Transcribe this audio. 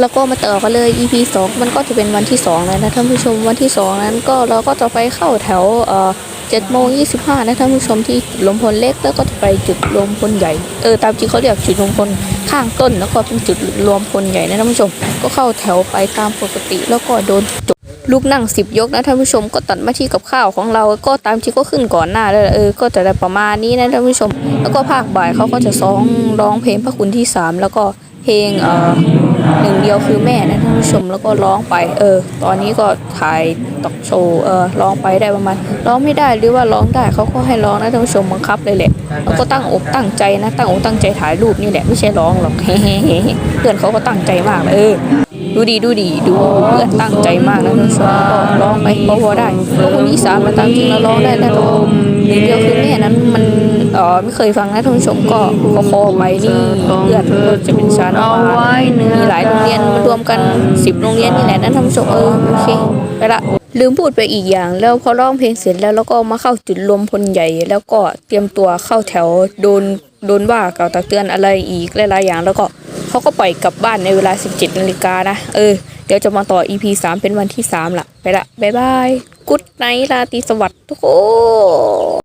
แล้วก็มาต่อกันเลย EP 2 มันก็จะเป็นวันที่2แล้วนะท่านผู้ชมวันที่ 2 นั้นก็เราก็จะไปเข้าแถวเอ่อ7โมง25นะท่านผู้ชมที่จุดรวมพลเล็กแล้วก็จะไปจุดรวมพลใหญ่เออตามจริงเขาเรียกจุดรวมพลข้างต้นแล้วก็เป็นจุดรวมพลใหญ่นะท่านผู้ชม ก็เข้าแถวไปตามปกติ แล้วก็โดนจบลูกนั่งสิบยกนะท่านผู้ชมก็ตัดมาที่กับข้าวของเราก็ตามที่ก็ขึ้นก่อนหน้าแล้วเออก็จะได้ประมาณนี้นะท่านผู้ชม แล้วก็ภาคบ่ายเขาก็จะซ้องร้องเพลงพระคุณที่สามแล้วก็เพลงเอ่อ หนึ่งเดียวคือแม่นะท่านผู้ชมแล้วก็ร้องไป เออ ตอนนี้ก็ถ่ายตอกโชว์เออร้องไปได้ประมาณร้องไม่ได้หรือว่าร้องได้เขาก็ให้ร้องนะท่านผู้ชมบังคับเลยแหละแล้วก็ตั้งอกตั้งใจนะตั้งอกตั้งใจถ่ายรูปนี่แหละไม่ใช่ร้องหรอกเฮ้เพื่อนเขาก็ตั้งใจมากเลยเออดูดีดูดีดูเพื่อนตั้งใจมากนะท่านผู้ชมก็ร้องไปพอได้พวกคนอีสานมาตามจริงแล้วร้องได้แล้วหนึ่งเดียวคือแม่นั้นมัน อ๋อไม่เคยฟังนะท่านผู้ชมก็พอพอไปนี่เพื่อนก็จะเป็นชาโนวามีหลายโรงเรียนมารวมกัน10โรงเรียนนี่แหละนั่นท่านผู้ชมเออโอเคไปละลืมพูดไปอีกอย่าง แล้วพอร้องเพลงเสร็จแล้วแล้วก็มาเข้าจุดรวมพลใหญ่ แล้วก็เตรียมตัวเข้าแถวโดนโดนว่ากล่าวตักเตือนอะไรอีกหลายๆอย่าง แล้วก็เขาก็ปล่อยกลับบ้านในเวลา 17นาฬิกานะเออเดี๋ยวจะมาต่อ EP 3 เป็นวันที่ 3 ละ ไปละ บ๊ายบาย กุ๊ดไนท์ราตรีสวัสดิ์ทุกคน